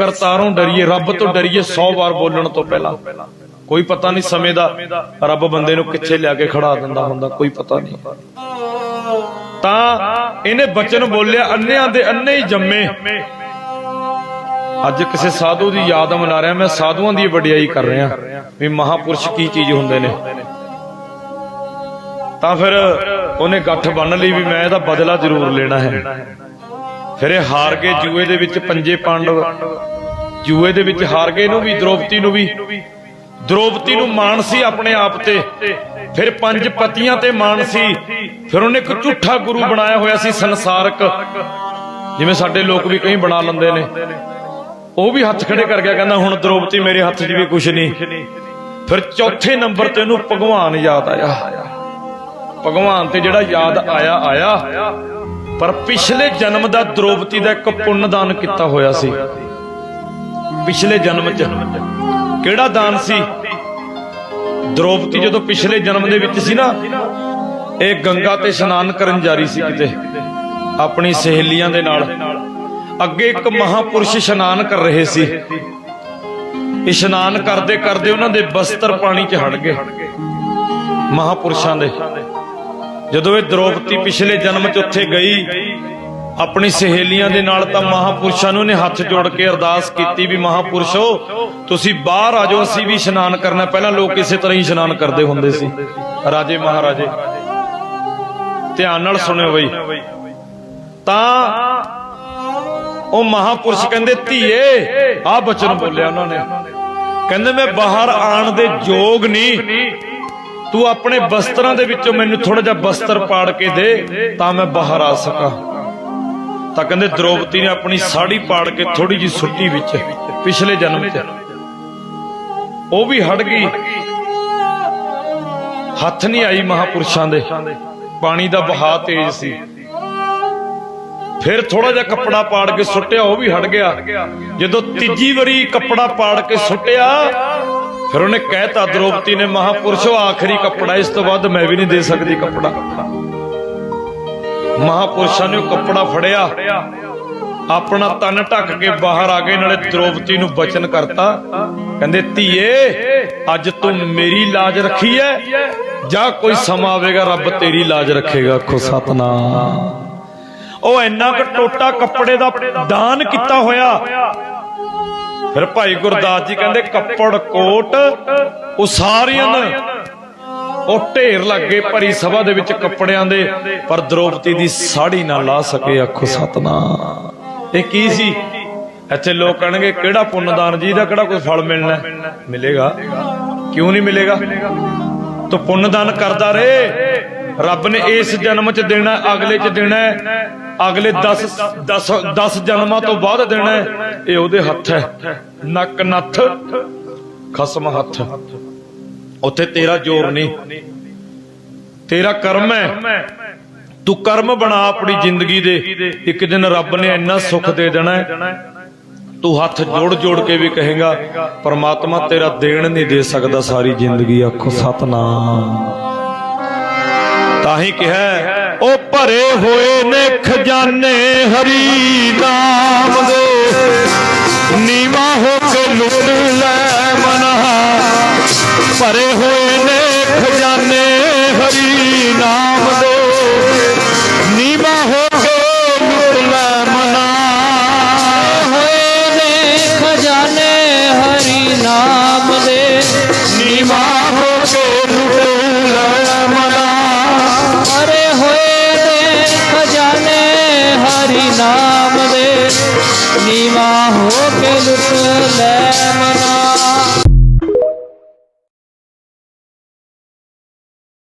ਕਰਤਾਰੋਂ ਡਰੀਏ, ਰੱਬ ਤੋਂ ਡਰੀਏ 100 ਵਾਰ ਬੋਲਣ ਤੋਂ ਪਹਿਲਾਂ। ਕੋਈ ਪਤਾ ਨਹੀਂ ਸਮੇਂ ਦਾ ਰੱਬ ਬੰਦੇ ਨੂੰ ਕਿੱਥੇ ਲਿਆ ਕੇ ਖੜਾ ਦਿੰਦਾ ਹੁੰਦਾ, ਕੋਈ ਪਤਾ ਨਹੀਂ। ਤਾਂ ਇਹਨੇ ਬਚਨ ਬੋਲਿਆ, ਅੰਨਿਆਂ ਦੇ ਅੰਨੇ ਹੀ ਜੰਮੇ। ਅੱਜ ਕਿਸੇ ਸਾਧੂ ਦੀ ਯਾਦ ਮਨਾ ਰਿਹਾ, ਮੈਂ ਸਾਧੂਆਂ ਦੀ ਵਡਿਆਈ ਕਰ ਰਿਹਾ। ਵੀ ਮਹਾਪੁਰਸ਼ ਕੀ ਚੀਜ਼ ਹੁੰਦੇ ਨੇ। ਤਾਂ ਫਿਰ ਉਹਨੇ ਗੱਠ ਬੰਨ ਲਈ ਵੀ ਮੈਂ ਇਹਦਾ ਬਦਲਾ ਜ਼ਰੂਰ ਲੈਣਾ ਹੈ। ਫਿਰ ਇਹ ਹਾਰ ਕੇ ਜੂਏ ਦੇ ਵਿੱਚ ਪੰਜੇ ਪਾਂਡਵ। ਜੂਏ ਦੇ ਵਿੱਚ ਹਾਰ ਗਏ ਇਹਨੂੰ ਵੀ, ਦ੍ਰੋਪਦੀ ਨੂੰ ਵੀ। ਦ੍ਰੋਪਦੀ ਨੂੰ ਮਾਣ ਸੀ ਆਪਣੇ ਆਪ ਤੇ। ਫਿਰ ਪੰਜ ਪਤੀਆਂ ਤੇ ਮਾਣ ਸੀ। ਫਿਰ ਉਹਨੇ ਇੱਕ ਝੂਠਾ ਗੁਰੂ ਬਣਾਇਆ ਹੋਇਆ ਸੀ ਸੰਸਾਰਕ। ਜਿਵੇਂ ਸਾਡੇ ਲੋਕ ਵੀ ਕਈ ਬਣਾ ਲੈਂਦੇ ਨੇ। ਉਹ ਵੀ ਹੱਥ ਖੜੇ ਕਰ ਗਿਆ, ਕਹਿੰਦਾ ਹੁਣ ਦ੍ਰੋਪਦੀ ਮੇਰੇ ਹੱਥ 'ਚ ਵੀ ਕੁਝ ਨਹੀਂ। ਫਿਰ ਚੌਥੇ ਨੰਬਰ ਤੇ ਉਹਨੂੰ ਭਗਵਾਨ ਯਾਦ ਆਇਆ। ਭਗਵਾਨ ਤੇ ਜਿਹੜਾ ਯਾਦ ਆਇਆ ਆਇਆ। ਪਰ ਪਿਛਲੇ ਜਨਮ ਦਾ ਦ੍ਰੋਪਦੀ ਦਾ ਇੱਕ ਪੁੰਨ ਦਾਨ ਕੀਤਾ ਹੋਇਆ ਸੀ। ਪਿਛਲੇ ਜਨਮ 'ਚ। ਕਿਹੜਾ ਦਾਨ ਸੀ? ਦ੍ਰੋਪਦੀ ਜਦੋਂ ਪਿਛਲੇ ਜਨਮ ਦੇ ਵਿੱਚ ਸੀ ਨਾ, ਇਹ ਗੰਗਾ ਤੇ ਇਸ਼ਨਾਨ ਕਰਨ ਜਾ ਰਹੀ ਸੀ ਕਿਤੇ, ਆਪਣੀ ਸਹੇਲੀਆਂ ਦੇ ਨਾਲ। ਅੱਗੇ ਇੱਕ ਮਹਾਪੁਰਸ਼ ਇਸ਼ਨਾਨ ਕਰ ਰਹੇ ਸੀ। ਇਸ਼ਨਾਨ ਕਰਦੇ ਕਰਦੇ ਉਹਨਾਂ ਦੇ ਬਸਤਰ ਪਾਣੀ 'ਚ ਹੜ ਗਏ। ਮਹਾਪੁਰਸ਼ਾਂ ਦੇ। ਜਦੋਂ ਇਹ ਦ੍ਰੋਪਦੀ ਪਿਛਲੇ ਜਨਮ 'ਚ ਉੱਥੇ ਗਈ, ਆਪਣੀ ਸਹੇਲੀਆਂ ਦੇ ਨਾਲ ਤਾਂ ਮਹਾਪੁਰਸ਼ਾਂ ਨੂੰ ਨੇ ਹੱਥ ਜੋੜ ਕੇ ਅਰਦਾਸ ਕੀਤੀ ਵੀ ਮਹਾਪੁਰਸ਼ੋ, ਤੁਸੀਂ ਬਾਹਰ ਆ ਜਾਓ, ਅਸੀਂ ਵੀ ਇਸ਼ਨਾਨ ਕਰਨਾ। ਪਹਿਲਾਂ ਲੋਕ ਇਸੇ ਤਰ੍ਹਾਂ ਹੀ ਇਸ਼ਨਾਨ ਕਰਦੇ ਹੁੰਦੇ ਸੀ। ਰਾਜੇ ਮਹਾਰਾਜੇ, ਧਿਆਨ ਨਾਲ ਸੁਣਿਓ ਬਈ। ਤਾਂ ਉਹ ਮਹਾਪੁਰਸ਼ ਕਹਿੰਦੇ, ਧੀਏ ਆ ਬਚਨ ਬੋਲਿਆ ਉਹਨਾਂ ਨੇ। ਕਹਿੰਦੇ, ਮੈਂ ਬਾਹਰ ਆਣ ਦੇ ਯੋਗ ਨਹੀਂ। ਤੂੰ ਆਪਣੇ ਬਸਤਰਾਂ ਦੇ ਵਿੱਚੋਂ ਮੈਨੂੰ ਥੋੜਾ ਜਿਹਾ ਬਸਤਰ ਪਾੜ ਕੇ ਦੇ, ਤਾਂ ਮੈਂ ਬਾਹਰ ਆ ਸਕਾਂ। ਤਾਂ ਕਹਿੰਦੇ ਦ੍ਰੋਪਦੀ ਨੇ ਆਪਣੀ ਸਾੜੀ ਪਾੜ ਕੇ ਥੋੜੀ ਜੀ ਸੁੱਟੀ ਵਿੱਚ, ਪਿਛਲੇ ਜਨਮ 'ਚ। ਉਹ ਵੀ ਹਟ ਗਈ। ਹੱਥ ਨਹੀਂ ਆਈ ਮਹਾਪੁਰਸ਼ਾਂ ਦੇ। ਪਾਣੀ ਦਾ ਵਹਾਅ ਤੇਜ਼ ਸੀ। ਫਿਰ ਥੋੜਾ ਜਿਹਾ ਕੱਪੜਾ ਪਾੜ ਕੇ ਸੁੱਟਿਆ, ਉਹ ਵੀ ਹਟ ਗਿਆ। ਜਦੋਂ ਤੀਜੀ ਵਾਰੀ ਕੱਪੜਾ ਪਾੜ ਕੇ ਸੁੱਟਿਆ ਫਿਰ ਉਹਨੇ ਕਹਿਤਾ, ਦ੍ਰੋਪਦੀ ਨੇ ਮਹਾਪੁਰਸ਼ੋ ਆਖਰੀ ਕੱਪੜਾ, ਇਸ ਤੋਂ ਬਾਅਦ ਮੈਂ ਵੀ ਨਹੀਂ ਦੇ ਸਕਦੀ ਕੱਪੜਾ। ਮਹਾਪੁਰਸ਼ਾਂ ਨੇ ਉਹ ਕੱਪੜਾ ਫੜਿਆ। ਆਪਣਾ ਤਨ ਢੱਕ ਕੇ ਬਾਹਰ ਆ ਗਏ, ਨਾਲੇ ਦ੍ਰੋਪਦੀ ਨੂੰ ਬਚਨ ਕਰਤਾ। ਕਹਿੰਦੇ, ਧੀਏ, ਅੱਜ ਤੂੰ ਮੇਰੀ ਲਾਜ ਰੱਖੀ ਐ। ਜਾਂ ਕੋਈ ਸਮਾਂ ਆਵੇਗਾ, ਰੱਬ ਤੇਰੀ ਲਾਜ ਰੱਖੇਗਾ। ਆਖੋ, ਸਤਨਾਮ। ਉਹ ਇੰਨਾ ਕੁ ਟੋਟਾ ਕੱਪੜੇ ਦਾ ਦਾਨ ਕੀਤਾ ਹੋਇਆ। ਫਿਰ ਭਾਈ ਗੁਰਦਾਸ ਜੀ ਕਹਿੰਦੇ ਕੱਪੜ ਕੋਟ, ਉਹ ਸਾਰਿਆਂ ਉਹ ਢੇਰ ਲੱਗੇ ਭਰੀ ਸਭਾ ਦੇ ਵਿੱਚ ਕੱਪੜਿਆਂ ਦੇ, ਪਰ ਦ੍ਰੋਪਦੀ ਦੀ ਸਾੜੀ ਨਾ ਲਾ ਸਕੇ ਆਖੋ ਸਤਨਾਮ। ਇਹ ਕੀ ਸੀ? ਇੱਥੇ ਲੋਕ ਕਹਿਣਗੇ, ਕਿਹੜਾ ਪੁੰਨਦਾਨ ਜੀ ਦਾ, ਕਿਹੜਾ ਕੋਈ ਫਲ ਮਿਲਣਾ ਮਿਲੇਗਾ। ਕਿਉਂ ਨਹੀਂ ਮਿਲੇਗਾ? ਤੂੰ ਪੁੰਨਦਾਨ ਕਰਦਾ ਰਹੇ। ਰੱਬ ਨੇ ਇਸ ਜਨਮ 'ਚ ਦੇਣਾ ਅਗਲੇ 'ਚ ਦੇਣਾ ਅਗਲੇ 10 10 10 ਜਨਮਾਂ ਤੋਂ ਬਾਅਦ ਦੇਣਾ। ਇਹ ਉਹਦੇ ਹੱਥ ਹੈ। ਨੱਕ ਨੱਥ ਖਸਮ ਹੱਥ। ਉੱਥੇ ਤੇਰਾ ਜ਼ੋਰ ਨਹੀਂ। ਤੇਰਾ ਕਰਮ ਹੈ। ਤੂੰ ਕਰਮ ਬਣਾ ਆਪਣੀ ਜ਼ਿੰਦਗੀ ਦੇ। ਇੱਕ ਦਿਨ ਰੱਬ ਨੇ ਇੰਨਾ ਸੁੱਖ ਦੇ ਦੇਣਾ ਤੂੰ ਹੱਥ ਜੋੜ ਜੋੜ ਕੇ ਵੀ ਕਹੇਗਾ ਪਰਮਾਤਮਾ ਤੇਰਾ ਦੇਣ ਨਹੀਂ ਦੇ ਸਕਦਾ ਸਾਰੀ ਜ਼ਿੰਦਗੀ। ਆਖੋ ਸਤਨਾਮ। ਤਾਂ ਹੀ ਕਿਹਾ, ਉਹ ਭਰੇ ਹੋਏ ਨੇ ਖਜ਼ਾਨੇ ਹਰੀ ਨਾਮ ਦੇ। ਨੀਵਾ ਹੋ ਕੇ ਲੁੱਟ ਲੈ ਮਨਾ। ਭਰੇ ਹੋਏ ਨੇ ਖਜ਼ਾਨੇ ਹਰੀ ਨਾਮ ਦੇ। ਨਾਮ ਦੇ ਨੀਵਾ ਹੋ ਕੇ ਲੁੱਟ ਲੈ ਮਨਾ